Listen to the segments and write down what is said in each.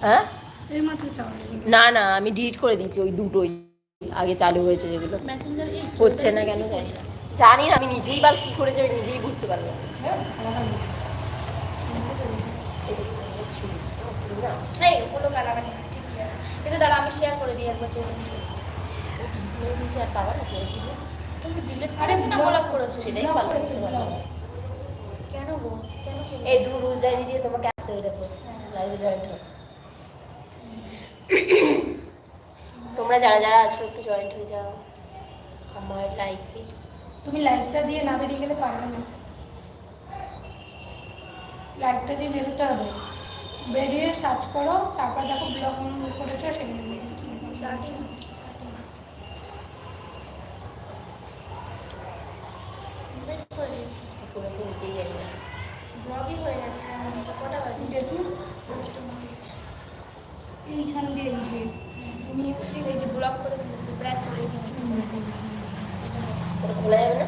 হ্যাঁ? না না আমি ডিলিট করে দিয়েছি ওই দুটোই আগে চালু হয়েছে যেগুলো। হচ্ছে না কেন জানি জানি না আমি নিজেই বা কি করেছি আমি নিজেই বুঝতে পারলাম দাঁড়া আমি শেয়ার করে দিই একবার চলে না কেন এই দু রুজ ডায়েরি দিয়ে তোমাকে আসতে দেখো। লাইভে জয়েন্ট হো তোমরা যারা যারা আছো একটু জয়েন্ট হয়ে যাও। আমার লাইফে তুমি লাইভটা দিয়ে না বেরিয়ে গেলে পারবে না। লাইভটা দিয়ে বেরোতে হবে। বেরিয়ে সার্চ করো তারপর দেখো ব্লগ করেছ সেখানে করেছে নিজেই জানি না ব্লগই হয়ে গেছে হ্যাঁ, কটা বাজে দেখুন এইখান দিয়ে এই যে তুমি এই যে ব্লগ করে দিয়েছি ব্র্যাক করে দিয়েছি। খোলা যাবে না?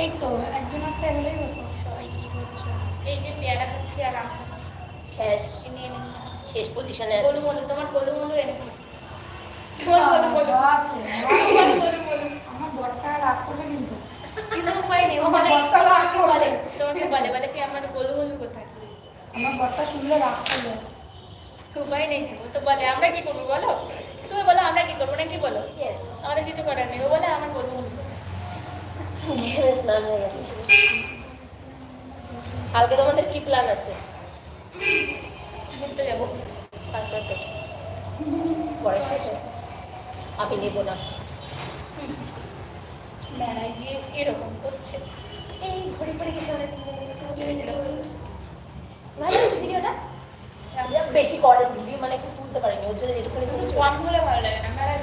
এই তো একজন একটা এলেই হতো সবাই কি করছ? এই যে পেয়ারা খাচ্ছি আর আম খাচ্ছি। শেষ। চিনি এনেছি। শেষ পজিশনে আছে। বলু বলু তোমার বলু বলু এনেছি বলু বলু বাবা, বল বলু বলু আমার বরটা রাগ করবে কিন্তু আমার বলে বরটা বলে তোমাকে বলে বলে কি আমার বলু বলু কোথায়? আমার বরটা শুনলে রাগ করবে উপায় নেই তো তো বলে আমরা কি করব বলো? তুমি বলো আমরা কি করব না কি বলো আমাদের কিছু করার নেই ও বলে আমার স্নান হয়ে কালকে তোমাদের কি প্ল্যান আছে? ঘুরতে যাব। আমি নেব না। মেলায় গিয়ে এরকম করছে। এই ঘড়ি পড়ে কিছু অনেক ভালো হয়েছে ভিডিওটা? বেশি করে ভিডিও মানে একটু তুলতে পারিনি ওর জন্য তুলছি কম হলে ভালো লাগে না মেলায়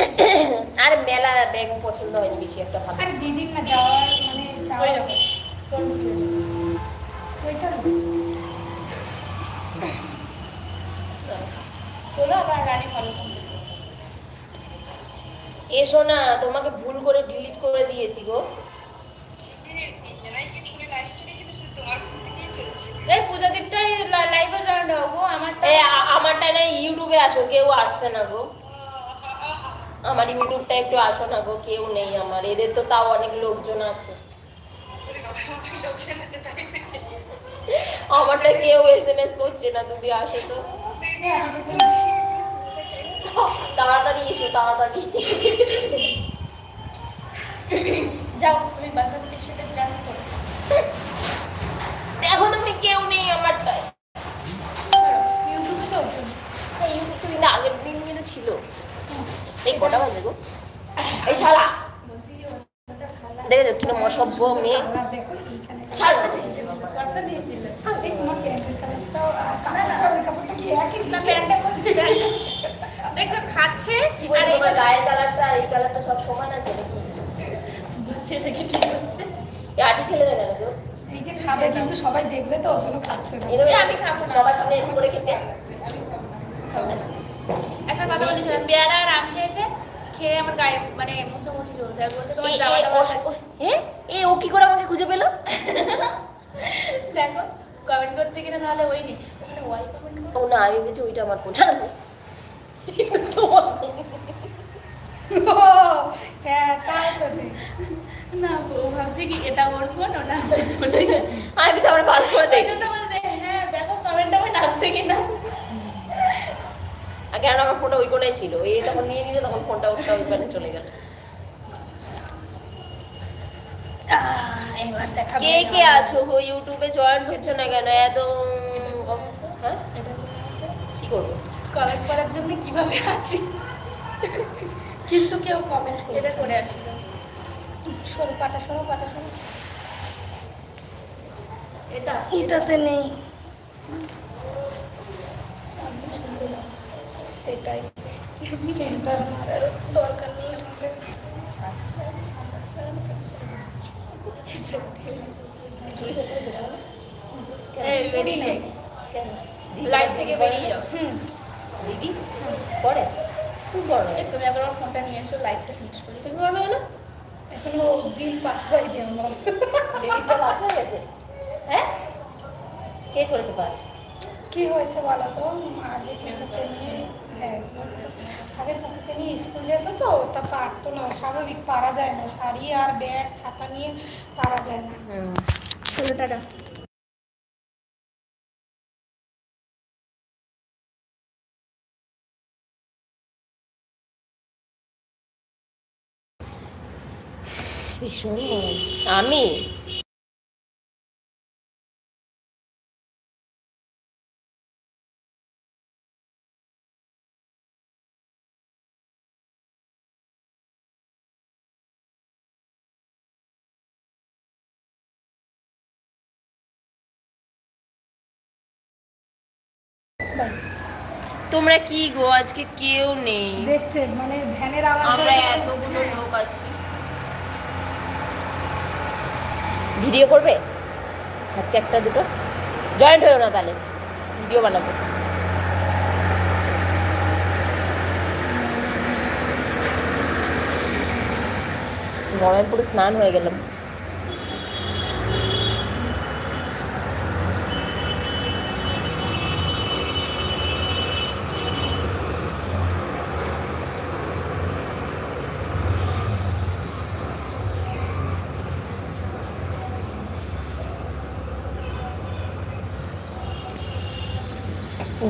আর মেলা ব্যাগ পছন্দ হয়নি বেশি একটা ভালো। আরে দিদির না যাওয়ার মানে যাওয়ার না। তোলো আবার রানী ভালো। এসো না তোমাকে ভুল করে ডিলিট করে দিয়েছি গো। এই পূজা দিকটাই লাইভে জয়েন হব আমার এই আ- আমারটা না ইউটিউবে আসো কেউ আসছে না গো। আমার ইউটিউবটা একটু আসো না গো কেউ নেই আমার এদের তো তাও অনেক লোকজন আছে। আমারটা কেউ এস এম এস করছে না তুমি আসো তো। তাড়াতাড়ি এসো তাড়াতাড়ি। যাও তুমি বাসন্তীর সাথে ডান্স করো। দেখো তুমি কেউ নেই আমারটায় না আগের দিন কিন্তু ছিল। এই কটা বাজে গো? এই শালা। দেখে কিরম অসভ্য মেয়ে। কালার দেখো এইখানে ছাড়। কথা দিয়েছিল এই তোমার প্যান্টের কালারটাও ওই কাপড়টা কি একই? প্যান্টটা আর বলি এইবার গায়ের কালারটা আর এই কালারটা সব সমান আছে নাকি? বলছে এটা কি ঠিক হচ্ছে? এই আটি খেলে না কেন এই যে খাবে কিন্তু সবাই দেখবে তো খাচ্ছে না। এরকম আমি খাব না। সবার সামনে এরকম করে খেতে? আমি খাব না। একটা কথা বলেছিলাম পেয়ারা আর আম খেয়েছে খেয়ে আমার গায়ে মানে মুছামুছি চলছে আর বলছে তোমার এই- জামা এই- টামা ও- ও- হ্যাঁ এ ও কি করে আমাকে খুঁজে পেল? দেখো কমেন্ট করছে কিনা নাহলে ওই নি। ও না আমি ভেবেছি ওইটা আমার তোমার phone। ও, হ্যাঁ তাই তো ঠিক না ভাবছে কি এটা ওর ফোন ওটা আমি তো করে দেখছি। হ্যাঁ দেখো কমেন্ট আসছে কিনা? আমার ফোনটা ওই কোনায় ছিল? এই তখন নিয়ে নিলে তখন ফোনটা ওটা ওই পানে চলে গেল। আহ, এবার দেখা কে কে আছো গো? ইউটিউবে জয়েন হচ্ছে না কেন? এত হ্যাঁ? কি করব? কমেন্ট করার জন্য কীভাবে আছি? কিন্তু কেউ কমেন্ট এটা করে আসলো সরু পাটা সরু পাটা সরু। এটা? এটাতে নেই। সেটাই। মারার দরকার নেই আমাদের। লাইট থেকে বেরিয়ে যাও। হুম। দিদি? পরে? খুব বড় তুমি একবার ফোনটা নিয়ে এসো লাইটটা ফিনিশ করি। তুমি পারবে না? এখনও বিল পাস হয়নি আমার। পাস হয়ে গেছে। হ্যাঁ? কে করেছে পাস? কি হয়েছে বলো তো? আগে পকেটে নিয়ে হ্যাঁ আগে পকেটে নিয়ে স্কুল যেত তো তা পারতো না স্বাভাবিক পারা যায় না। শাড়ি আর ব্যাগ ছাতা নিয়ে পারা যায় না। হুম। চলো টাটা। আমি। তোমরা কি গো? আজকে কেউ নেই। দেখছে মানে ভ্যানের আওয়াজ আমরা এতগুলো লোক আছি। ভিডিও করবে? আজকে একটা দুটো। জয়েন্ট হয়েও না তাহলে। ভিডিও বানাবো। গরমে পুরো স্নান হয়ে গেলাম।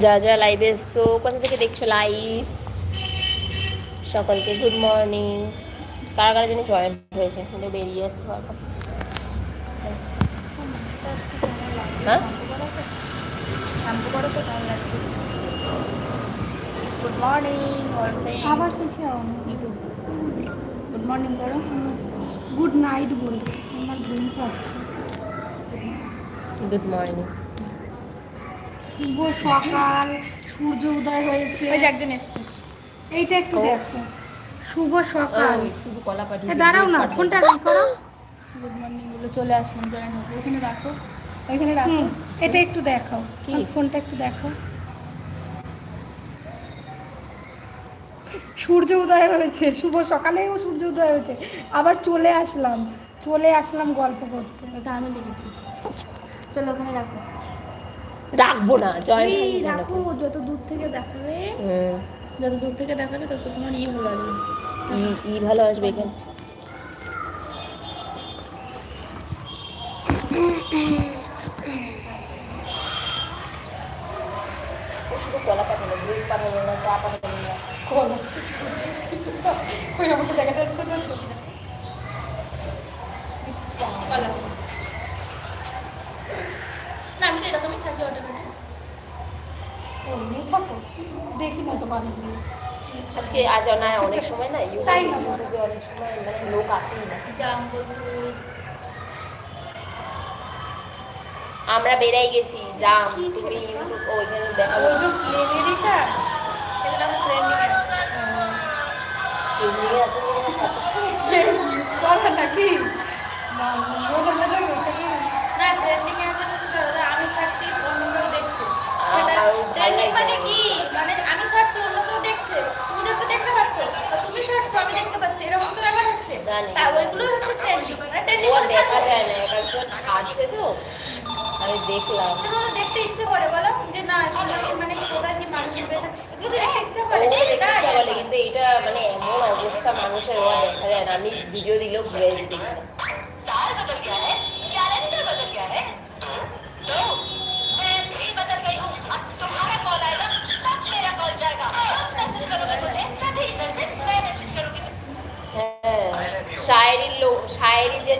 যা যা লাইভে এসছো কোথা থেকে দেখছ লাইভ সকলকে গুড মর্নিং কারা কারা জানি জয়েন হয়েছে? কিন্তু বেরিয়ে যাচ্ছে বারবার হ্যাঁ? গুড মর্নিং অল আবার গুড মর্নিং গুড নাইট বলবে। আমার ঘুম পাচ্ছে। গুড মর্নিং শুভ সকাল সূর্য উদয় হয়েছে। ওই একজন এসছে। এইটা একটু দেখো। শুভ সকাল। শুধু কলা পাঠিয়ে দাঁড়াও না ফোনটা কি করো। গুড মর্নিং বলে চলে আসলাম জয়েন হবে। ওখানে রাখো। ওইখানে রাখো। এটা একটু দেখাও কি? ফোনটা একটু দেখাও সূর্য উদয় হয়েছে। শুভ সকালেও সূর্য উদয় হয়েছে। আবার চলে আসলাম। চলে আসলাম গল্প করতে। ওটা আমি লিখেছি। চলো ওখানে রাখো। রাখব না জয়েন এই রাখো যত দূর থেকে দেখাবে যত দূর থেকে দেখাবে তত তোমার ই ভালো লাগবে। ই ই ভালো আসবে এখানে। শুধু কলা পাঠালো দুধ পাঠালো না চা পাঠালো না ওই আমাকে দেখা যাচ্ছে না। কলা না আমি তো এরকমই থাকি অটোমেটিক থাকো দেখি না তো আজকে আজ না অনেক সময় না তাই না? ইউটিউবে অনেক সময় মানে লোক আসেই না বলছিল আমরা বেরাই গেছি জাম তুমি ইউটিউব ওইখানে দেখাবো ওই যে প্লেনেরিটা এগুলো আমার ট্রেন্ডিং আছে আছে মনে বলা নাকি না, বলে বলে ট্রেন্ডিং আছে বলতে আমি ছাড়ছি অন্য কেউ দেখছে সেটা মানে কি? মানে আমি ছাড়ছি অন্য কেউ দেখছে। তুমি তো দেখতে পাচ্ছ। তুমি ছাড়ছো আমি দেখতে পাচ্ছি। এরকম তো ব্যাপার হচ্ছে। তা ওইগুলো হচ্ছে ট্রেন্ডিং মানে ট্রেন্ডিং দেখা যায় না এক একজন তো আমি দেখলাম। দেখতে ইচ্ছে করে বলো। যে না মানে কোথায় কি মানুষ পেয়েছে এগুলো তো দেখতে ইচ্ছে করে। ইচ্ছা কিন্তু এটা মানে এমন অবস্থা মানুষের দেখা যায় না। আমি ভিডিও দিলেও ঘুরে যেতে এখানে শায়েরি যে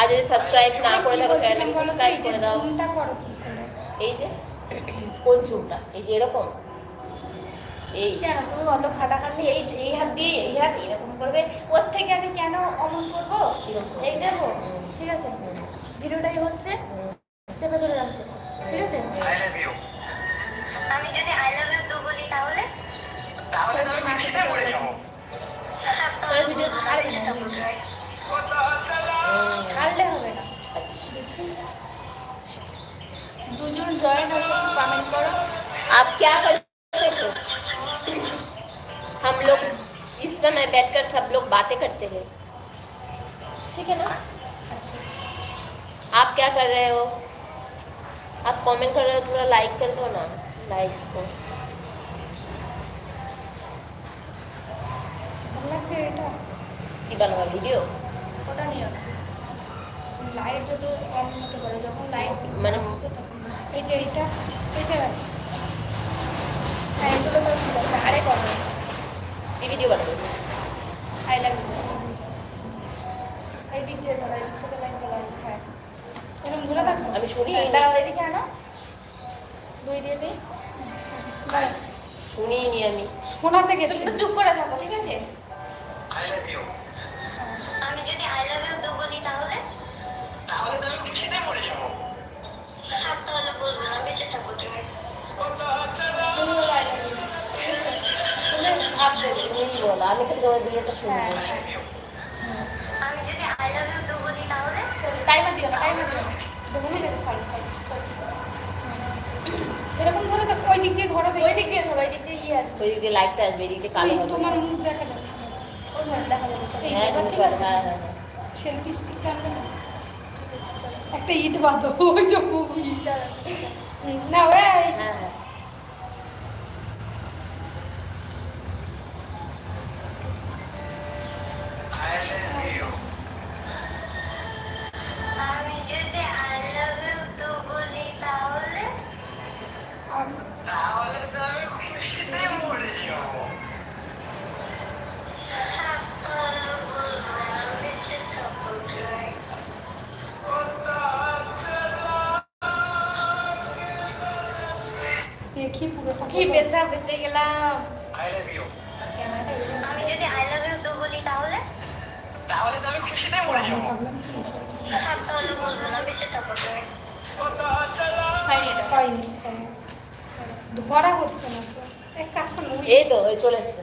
আর যদি সাবস্ক্রাইব না করে থাকো চ্যানেলটাকে সাবস্ক্রাইব করে দাও। ফোনটা করো কি করে এই যে কোন চুলটা এই যে এরকম। এই। কেন? তুমি অত খাটাখাটনি এই এই হাত দিয়ে এই হাত এরকম করবে? ওর থেকে আমি কেন অমন করব? এই দেখো ঠিক আছে? ভিডিওটাই হচ্ছে চেপে ধরে রাখছো ঠিক আছে? আমি যদি আই क्या करते हो हम लोग इस समय बैठकर सब लोग बातें करते हैं ठीक है ना আচ্ছা आप क्या कर रहे हो आप कमेंट कर रहे हो थोड़ा लाइक कर दो ना लाइक को ভালো লাগছে এটা কি বানাবা ভিডিও ওটা নিও না লাইট যত কম হতে পারে যখন লাইট মানে এই যে এইটা এইটা আরে করো ভিডিও বানাবে আই লাভ ইউ। এই দিক দিয়ে ধরো এই দিক থেকে লাইন লাইন হ্যাঁ এরকম ধরে থাকব আমি শুনি দাঁড়াও এদিকে আনো দুই দিয়ে দিই শুনিনি আমি। শোনাতে গেছি। চুপ করে থাকো ঠিক আছে? বলো আমি খালি তোমার ভিডিওটা শুনব হ্যাঁ। আমি যদি আই লাভ ইউ টু বলি তাহলে? টাইমার দিও টাইমার দিও। ঠিক আছে সরি সরি এরকম ধরে থাকব ওই দিক দিয়ে ধরো ওই দিক দিয়ে ধরো ওই দিক দিয়ে ইয়ে আসবে। ওই দিকে লাইটটা আসবে এদিকে কালো ওই হবে। তোমার মুখ দেখা যাচ্ছে। না ওই ধরো দেখা যাবে চলো হ্যাঁ? হ্যাঁ হ্যাঁ হ্যাঁ। সেলফি স্টিকটা আনবে না? একটা ইট বাঁধো ওই যে মুখ। চলো। না গেলাম। আই লাভ ইউ আমি যদি আই লাভ ইউ টু বলি তাহলে? তাহলে তো আমি খুশিতে মরে যাব। তাহলে বলব না বেঁচে থাকো তুমি। ধরা হচ্ছে না তো। এক কাজ করো এই তো চলে এসছে।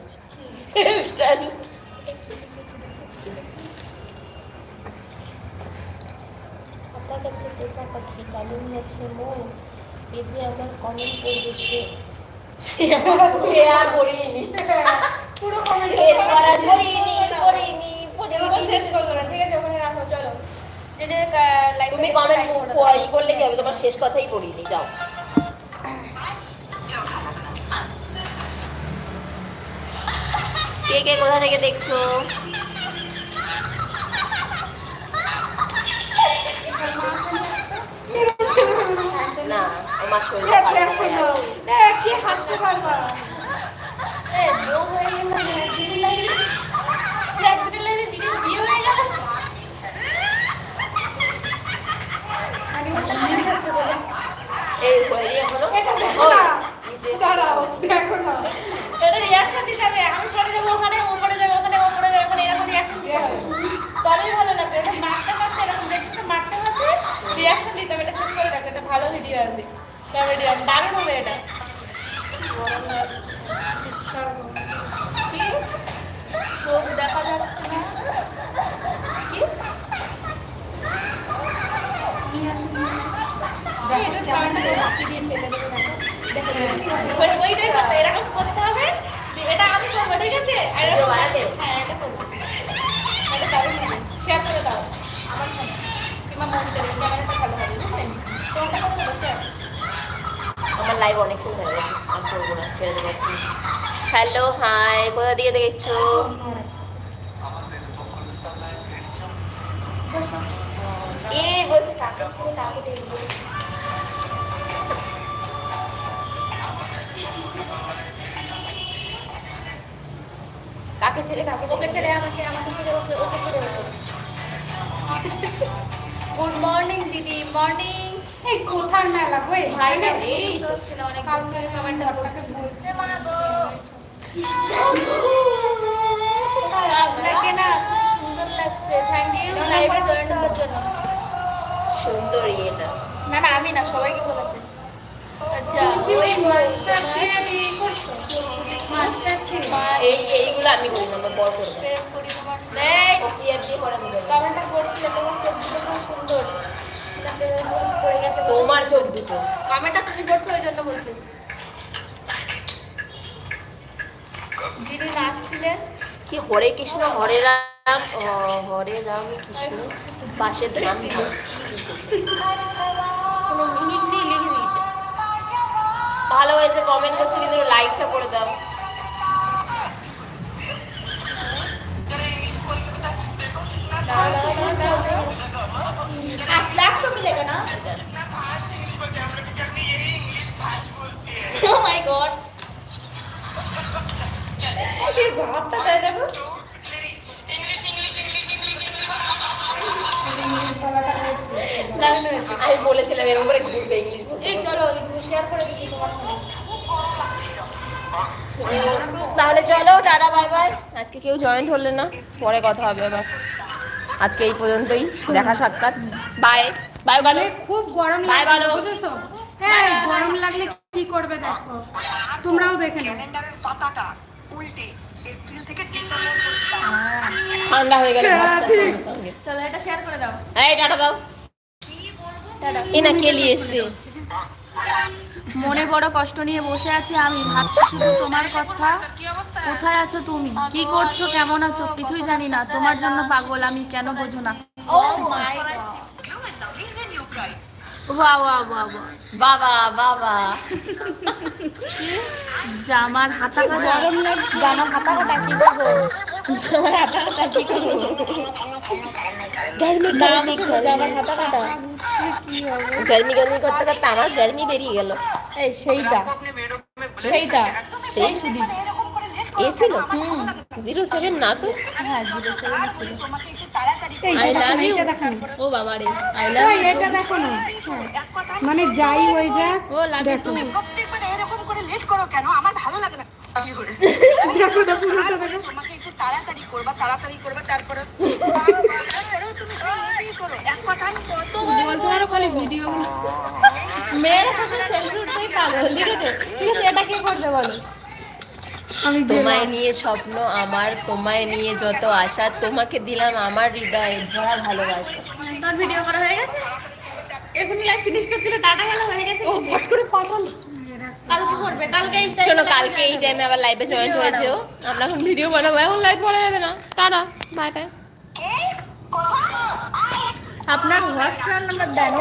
ছাতা কাছে দেখা পাখি ডালিম গেছে মন এই যে আমার কমেন্ট করবে পুরো কমেন্ট শেষ করব না ঠিক আছে ওখানে রাখো চলো। তুমি কমেন্ট ই করলে কি হবে? তোমার শেষ কথাই পড়িনি যাও। কে কে কোথা থেকে দেখছ? না। আমার রিয়াকশন দিতে হবে আমি পরে যাব ওখানে ও পরে যাবে ওখানে ও পরে যাবে এরকম রিয়াকশন দিতে হবে তবেই ভালো লাগবে এটা মারতে মারতে এরকম দেখতে মারতে মারতে রিয়াকশন দিতে হবে এটা শেষ করে রাখো এটা ভালো ভিডিও আছে দারুণ হবে এটা চোখ দেখা যাচ্ছে না করে এরকম করতে হবে এটা আমি করব ঠিক আছে? হ্যাঁ এটা শেয়ার করে দাও আমার কিংবা মনিটরে ক্যামেরাটা ভালো হবে বুঝলেন করে দেবো শেয়ার লাইভ অনেকক্ষণ হয়ে গেছে আর করব না ছেড়ে দেবো হ্যালো হাই কোথা দিয়ে দেখছ? এ বলছে টাকা ছিল টাকা দিয়ে দিবো। কাকে ছেড়ে কাকে ওকে ছেড়ে আমাকে আমাকে ছেড়ে ওকে ওকে ছেড়ে ওকে গুড মর্নিং দিদি মর্নিং এই কোথার মেলা গো? ভাই না? এখানে? এই তো ছিল অনেক কালকে কমেন্ট করছে বলছি। আপনাকে না সুন্দর লাগছে। থ্যাংক ইউ লাইভে জয়েন হওয়ার জন্য। সুন্দর এটা না না আমি না সবাইকে বলেছে। আচ্ছা কি ওই মাস্টার দিয়ে দিয়ে করছ? মাস্টার এই এইগুলো আমি করি। না বর করবে প্রেম তোমার চোখ দুটো। কমেন্টটা তুমি করছ ওই জন্য বলছি। যিনি নাচছিলেন কি হরে কৃষ্ণ হরে রাম হরে রাম কৃষ্ণ পাশে ধাম ধাম কোনো মিনিট নেই লিখে দিয়েছে। ভালো হয়েছে কমেন্ট করছে কিন্তু লাইকটা করে দাও। এই ভাবটা তাই দেখো গলাটা হয়েছে দারুণ হয়েছে আমি বলেছিলাম এরকম করে ঘুরবে ইংলিশ এই চলো শেয়ার করে দিচ্ছি তোমার তাহলে চলো টাটা বাই বাই আজকে কেউ জয়েন্ট হলে না পরে কথা হবে আবার। আজকে এই পর্যন্তই দেখা সাক্ষাৎ। বাই বাই বলো মানে খুব গরম লাগছে বলো। বুঝেছ? হ্যাঁ গরম লাগলে কি করবে দেখো? তোমরাও দেখে নাও। পাতাটা ঠান্ডা হয়ে গেলে চলো এটা শেয়ার করে দাও। এই টাটা দাও। এ না কে লিয়েছে মনে বড় কষ্ট নিয়ে বসে আছি আমি। ভাবছি শুধু তোমার কথা। কোথায় আছো তুমি? কি করছ? কেমন আছো? কিছুই জানি না। তোমার জন্য পাগল আমি কেন বোঝো না। বাহ বাবা বাবা। কি? জামার হাতা জামার হাতা কাটা কি জামার হাতা কাটা কি করব গরমি নাম গরমি শুধু হাতা কাটা গরমি গরমি করতে করতে আমার গরমি বেরিয়ে গেল এই সেইটা সেইটা সেই শুধু এ ছিল জিরো সেভেন না তো হ্যাঁ জিরো সেভেন ছিল আই লাভ ইউ দেখান ও বাবা রে আই লাভ ওই এটা দেখো। না। মানে যাই হয়ে যাক ও লাভ প্রত্যেকবার এরকম করে লেট করো কেন? আমার ভালো লাগে না। দেখো না পুরোটা দেখো। তোমাকে একটু তাড়াতাড়ি করবা তাড়াতাড়ি করবা তারপরে তারপরেও তুমি সেই করো। এক কথা আমি বলছো আরও খালি ভিডিও মেয়েরা সবসময় সেলফি উঠতেই পাগল ঠিক আছে? ঠিক আছে এটা কে করবে বলো? আমি তোমায় নিয়ে স্বপ্ন আমার তোমায় নিয়ে যত আশা তোমাকে দিলাম আমার হৃদয়ে ভরা ভালোবাসা। তোর ভিডিও করা হয়ে গেছে? এখনই লাইভ ফিনিশ করছিল টাটা গেল হয়ে গেছে। ও ফট করে পাঠালো। কালকে করবে কালকে এই শোনো কালকে এই টাইমে আবার লাইভে জয়েন হয়েছে ও। আমরা এখন ভিডিও বানাবো। এখন লাইভ করা যাবে না। টাটা বাই বাই আপনার হোয়াটসঅ্যাপ নাম্বার দেন।